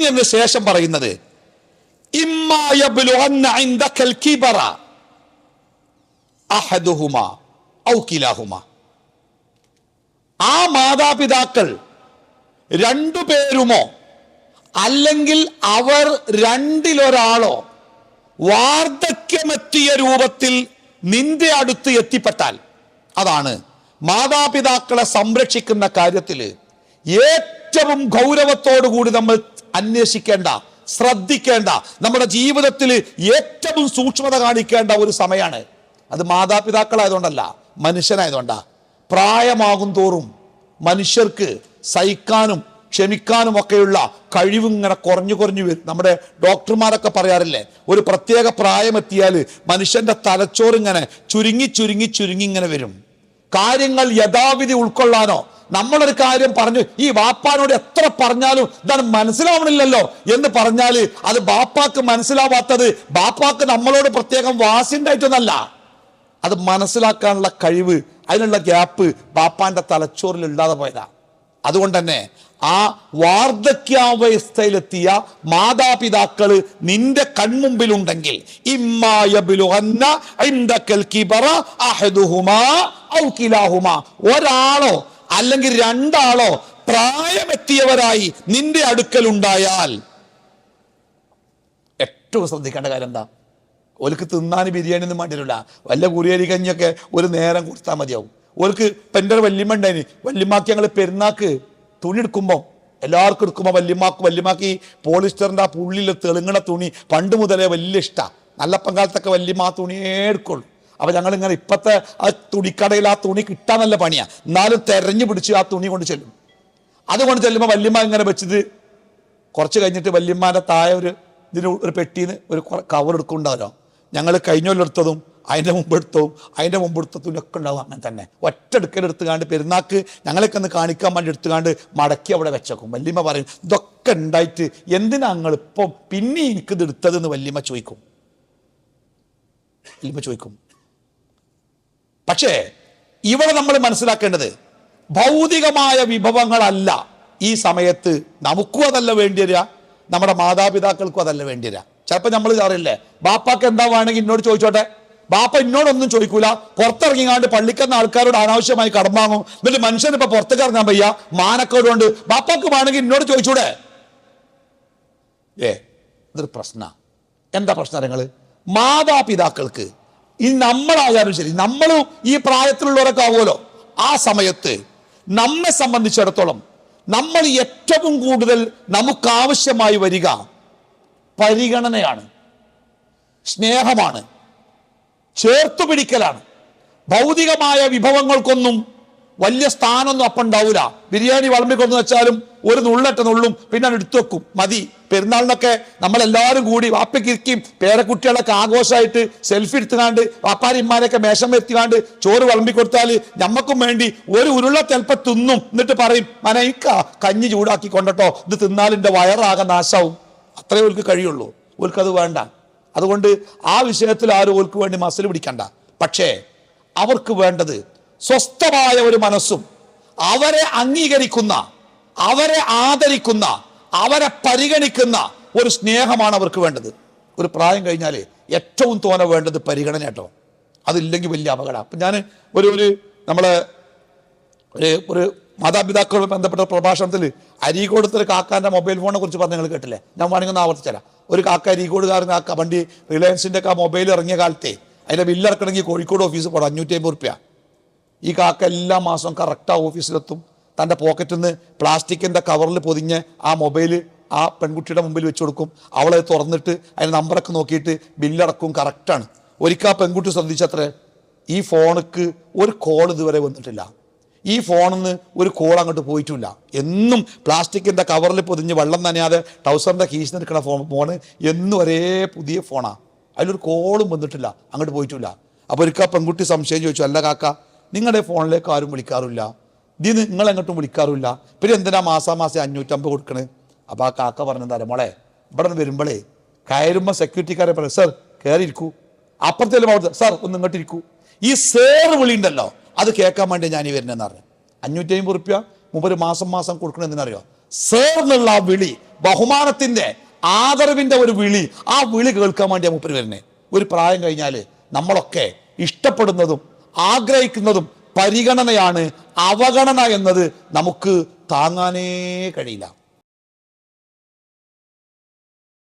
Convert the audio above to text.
ഇനി അതിന് ശേഷം പറയുന്നത് ആ മാതാപിതാക്കൾ രണ്ടുപേരുമോ അല്ലെങ്കിൽ അവർ രണ്ടിലൊരാളോ വാർദ്ധക്യമെത്തിയ രൂപത്തിൽ നിന്റെ അടുത്ത് എത്തിപ്പെട്ടാൽ അതാണ് മാതാപിതാക്കളെ സംരക്ഷിക്കുന്ന കാര്യത്തിൽ ഏറ്റവും ഗൗരവത്തോടു കൂടി നമ്മൾ അന്വേഷിക്കേണ്ട ശ്രദ്ധിക്കേണ്ട നമ്മുടെ ജീവിതത്തിൽ ഏറ്റവും സൂക്ഷ്മത കാണിക്കേണ്ട ഒരു സമയമാണ് അത് മാതാപിതാക്കളായതുകൊണ്ടല്ല മനുഷ്യനായതുകൊണ്ടാ. പ്രായമാകും തോറും മനുഷ്യർക്ക് സഹിക്കാനും ക്ഷമിക്കാനും ഒക്കെയുള്ള കഴിവ് ഇങ്ങനെ കുറഞ്ഞു കുറഞ്ഞു വരും. നമ്മുടെ ഡോക്ടർമാരൊക്കെ പറയാറില്ലേ ഒരു പ്രത്യേക പ്രായമെത്തിയാൽ മനുഷ്യന്റെ തലച്ചോറിങ്ങനെ ചുരുങ്ങി ചുരുങ്ങി ചുരുങ്ങി ഇങ്ങനെ വരും. കാര്യങ്ങൾ യഥാവിധി ഉൾക്കൊള്ളാനോ നമ്മളൊരു കാര്യം പറഞ്ഞു ഈ വാപ്പാനോട് എത്ര പറഞ്ഞാലും ഇതാണ് മനസ്സിലാവണില്ലല്ലോ എന്ന് പറഞ്ഞാൽ അത് ബാപ്പാക്ക് മനസ്സിലാവാത്തത് ബാപ്പാക്ക് നമ്മളോട് പ്രത്യേകം വാസിണ്ടായിട്ടൊന്നല്ല അത് മനസ്സിലാക്കാനുള്ള കഴിവ് അതിനുള്ള ഗ്യാപ്പ് ബാപ്പാന്റെ തലച്ചോറിൽ ഇല്ലാതെ പോയതാ. അതുകൊണ്ട് തന്നെ ആ വാർദ്ധക്യാവസ്ഥയിലെത്തിയ മാതാപിതാക്കൾ നിന്റെ കൺമുമ്പിലുണ്ടെങ്കിൽ അഹദുഹുമാ ഔ ഒരാളോ അല്ലെങ്കിൽ രണ്ടാളോ പ്രായമെത്തിയവരായി നിന്റെ അടുക്കൽ ഉണ്ടായാൽ ഏറ്റവും ശ്രദ്ധിക്കേണ്ട കാര്യം എന്താ? ഓൽക്ക് തിന്നാൻ ബിരിയാണി ഒന്നും വേണ്ടിയില്ല വല്ല കുറിയരി കഞ്ഞിയൊക്കെ ഒരു നേരം കൊടുത്താൽ മതിയാവും. ഓൽക്ക് ഇപ്പം എന്റെ ഒരു വല്യമ്മ ഉണ്ടായിന്. ഞങ്ങൾ പെരുന്നാക്ക് തുണി എടുക്കുമ്പോൾ എല്ലാവർക്കും എടുക്കുമ്പോൾ വല്യമാക്ക് വല്യമാക്കി പോളിസ്റ്ററിന്റെ ആ പുള്ളിയിൽ തെളുങ്ങണ തുണി പണ്ട് മുതലേ വലിയ ഇഷ്ടമാണ് നല്ല പങ്കാലത്തൊക്കെ വല്യമ്മ ആ തുണിയേ എടുക്കുള്ളൂ. അപ്പോൾ ഞങ്ങളിങ്ങനെ ഇപ്പോഴത്തെ ആ തുണിക്കടയിൽ ആ തുണി കിട്ടാനല്ല പണിയാണ് എന്നാലും തെരഞ്ഞു പിടിച്ച് ആ തുണി കൊണ്ട് ചെല്ലും. അതുകൊണ്ട് ചെല്ലുമ്പോൾ വല്യമ്മ ഇങ്ങനെ വെച്ചത്. കുറച്ച് കഴിഞ്ഞിട്ട് വല്യമ്മാന്റെ താഴെ ഒരു ഇതിന് ഒരു പെട്ടിന്ന് ഒരു കവർ എടുക്കുന്നുണ്ടാവല്ലോ. ഞങ്ങൾ കഴിഞ്ഞൊല്ലെടുത്തതും അതിന്റെ മുമ്പ് എടുത്തതും അതിന്റെ മുമ്പ് എടുത്തതും ഒക്കെ ഉണ്ടാവും അങ്ങനെ തന്നെ. ഒറ്റ എടുക്കൽ എടുത്തുകാണ്ട് പെരുന്നാക്ക് ഞങ്ങളൊക്കെ ഒന്ന് കാണിക്കാൻ വേണ്ടി എടുത്തുകാണ്ട് മടക്കി അവിടെ വെച്ചേക്കും. വല്യമ്മ പറയും ഇതൊക്കെ ഉണ്ടായിട്ട് എന്തിനാ ഞങ്ങൾ ഇപ്പം പിന്നെ എനിക്കിത് എടുത്തതെന്ന് വല്യമ്മ ചോദിക്കും. വല്യമ്മ ചോദിക്കും പക്ഷേ ഇവിടെ നമ്മൾ മനസ്സിലാക്കേണ്ടത് ഭൗതികമായ വിഭവങ്ങളല്ല ഈ സമയത്ത് നമുക്കും അതല്ല വേണ്ടി വരിക നമ്മുടെ മാതാപിതാക്കൾക്കും അതല്ല വേണ്ടി വരിക. ചിലപ്പോൾ നമ്മൾ അറിയില്ലേ ബാപ്പാക്ക് എന്താ വേണമെങ്കിൽ എന്നോട് ചോദിച്ചോട്ടെ? ബാപ്പ എന്നോടൊന്നും ചോദിക്കൂല. പുറത്തിറങ്ങിങ്ങാണ്ട് പള്ളിക്കുന്ന ആൾക്കാരോട് അനാവശ്യമായി കടം വാങ്ങും. എന്നിട്ട് മനുഷ്യന് പുറത്തേക്ക് ഇറങ്ങാൻ വയ്യ. മാനക്കേടുകൊണ്ട് ബാപ്പാക്ക് വേണമെങ്കിൽ എന്നോട് ചോദിച്ചൂടെ? ഏ ഇതൊരു പ്രശ്ന. എന്താ പ്രശ്നം നിങ്ങൾ മാതാപിതാക്കൾക്ക് ഈ നമ്മളായാലും ശരി നമ്മൾ ഈ പ്രായത്തിലുള്ളവരൊക്കെ ആവുമല്ലോ. ആ സമയത്ത് നമ്മെ സംബന്ധിച്ചിടത്തോളം നമ്മൾ ഏറ്റവും കൂടുതൽ നമുക്കാവശ്യമായി വരിക പരിഗണനയാണ് സ്നേഹമാണ് ചേർത്തു പിടിക്കലാണ്. ഭൗതികമായ വിഭവങ്ങൾക്കൊന്നും വലിയ സ്ഥാനമൊന്നും അപ്പം ബിരിയാണി വിളമ്പിക്കൊന്നു വെച്ചാലും ഒരു നുള്ളറ്റ നുള്ളും പിന്നെ എടുത്തു വെക്കും. മതി. പെരുന്നാളിനൊക്കെ നമ്മളെല്ലാവരും കൂടി വാപ്പയ്ക്കിരിക്കും പേരക്കുട്ടികളൊക്കെ ആഘോഷമായിട്ട് സെൽഫി എടുത്തുകാണ്ട് വാപ്പാരിമാരെയൊക്കെ മേശം വരുത്തിക്കാണ്ട് ചോറ് വിളമ്പി കൊടുത്താൽ ഞമ്മക്കും വേണ്ടി ഒരു ഉരുള ചിലപ്പോൾ തിന്നും എന്നിട്ട് പറയും മനയിക്ക കഞ്ഞി ചൂടാക്കി കൊണ്ടട്ടോ. ഇത് തിന്നാലിന്റെ വയറാകെ നാശാവും. അത്രേ ഓൽക്ക് കഴിയുള്ളൂ. ഓൽക്കത് വേണ്ട. അതുകൊണ്ട് ആ വിഷയത്തിൽ ആരും ഓൽക്ക് വേണ്ടി മസിൽ പിടിക്കണ്ട. പക്ഷേ അവർക്ക് വേണ്ടത് സ്വസ്ഥമായ ഒരു മനസ്സും അവരെ അംഗീകരിക്കുന്ന അവരെ ആദരിക്കുന്ന അവരെ പരിഗണിക്കുന്ന ഒരു സ്നേഹമാണ് അവർക്ക് വേണ്ടത്. ഒരു പ്രായം കഴിഞ്ഞാൽ ഏറ്റവും തോന വേണ്ടത് പരിഗണന കേട്ടോ അതില്ലെങ്കിൽ വലിയ അപകടം. അപ്പം ഞാൻ ഒരു ഒരു നമ്മളെ ഒരു ഒരു മാതാപിതാക്കളുമായി ബന്ധപ്പെട്ട പ്രഭാഷണത്തിൽ അരീക്കോടത്തൊരു കാക്കാന്റെ മൊബൈൽ ഫോണിനെ കുറിച്ച് പറഞ്ഞ് നിങ്ങൾ കേട്ടില്ലേ? ഞാൻ വേണമെങ്കിൽ ഒന്ന് ആവർത്തിച്ചരാം ഒരു കാക്ക അരീകോടുകാരൻ കാക്ക വണ്ടി റിലയൻസിന്റെ ഒക്കെ ആ മൊബൈൽ ഇറങ്ങിയ കാലത്തെ അതിന്റെ ബില്ലിറക്കണമെങ്കിൽ കോഴിക്കോട് ഓഫീസ് പോകണം അഞ്ഞൂറ്റി അമ്പത് റുപ്യ ഈ കാക്ക എല്ലാ മാസവും കറക്റ്റ് ആ ഓഫീസിലെത്തും തന്റെ പോക്കറ്റിൽ നിന്ന് പ്ലാസ്റ്റിക്കിന്റെ കവറിൽ പൊതിഞ്ഞ് ആ മൊബൈൽ ആ പെൺകുട്ടിയുടെ മുമ്പിൽ വെച്ച് കൊടുക്കും. അവളെ തുറന്നിട്ട് അതിന്റെ നമ്പറൊക്കെ നോക്കിയിട്ട് ബില്ലടക്കും. കറക്റ്റാണ്. ഒരിക്കൽ ആ പെൺകുട്ടി ശ്രദ്ധിച്ചത്രേ ഈ ഫോണിക്ക് ഒരു കോൾ ഇതുവരെ വന്നിട്ടില്ല. ഈ ഫോണിൽ നിന്ന് ഒരു കോൾ അങ്ങോട്ട് പോയിട്ടില്ല. എന്നും പ്ലാസ്റ്റിക്കിന്റെ കവറിൽ പൊതിഞ്ഞ് വെള്ളം നനയാതെ ടൗസറിന്റെ കീശിൽ നിൽക്കുന്ന ഫോൺ ഫോണ് എന്നും ഒരേ പുതിയ ഫോണാണ് അതിലൊരു കോളും വന്നിട്ടില്ല. അങ്ങോട്ട് പോയിട്ടില്ല. അപ്പോൾ ഒരിക്കൽ പെൺകുട്ടി സംശയം ചോദിച്ചു അല്ല കാക്ക നിങ്ങളുടെ ഫോണിലേക്ക് ആരും വിളിക്കാറില്ല. ഇത് നിങ്ങൾ എങ്ങോട്ടും വിളിക്കാറില്ല പിന്നെ എന്തിനാ മാസാ മാസം അഞ്ഞൂറ്റമ്പത് കൊടുക്കണേ? അപ്പോൾ ആ കാക്ക പറഞ്ഞത് മോളെ ഇവിടെ വരുമ്പോഴേ കയറുമ്പോൾ സെക്യൂരിറ്റിക്കാരെ പറയും സർ കയറിയിരിക്കൂ അപ്പുറത്തേലും അവിടെ സാർ ഒന്ന് ഇങ്ങോട്ട് ഇരിക്കൂ. ഈ സേർ വിളിയുണ്ടല്ലോ അത് കേൾക്കാൻ വേണ്ടി ഞാൻ ഈ വരുന്നതെന്ന് പറഞ്ഞു അഞ്ഞൂറ്റി അമ്പത് റുപ്യ മുമ്പ് മാസം മാസം കൊടുക്കണമെന്നറിയോ സേർ എന്നുള്ള ആ വിളി ബഹുമാനത്തിന്റെ ആദരവിന്റെ ഒരു വിളി ആ വിളി കേൾക്കാൻ വേണ്ടിയാണ് മുപ്പര് വരുന്നത് ഒരു പ്രായം കഴിഞ്ഞാൽ നമ്മളൊക്കെ ഇഷ്ടപ്പെടുന്നതും ആഗ്രഹിക്കുന്നതും പരിഗണനയാണ് അവഗണന എന്നത് നമുക്ക് താങ്ങാനേ കഴിയില്ല.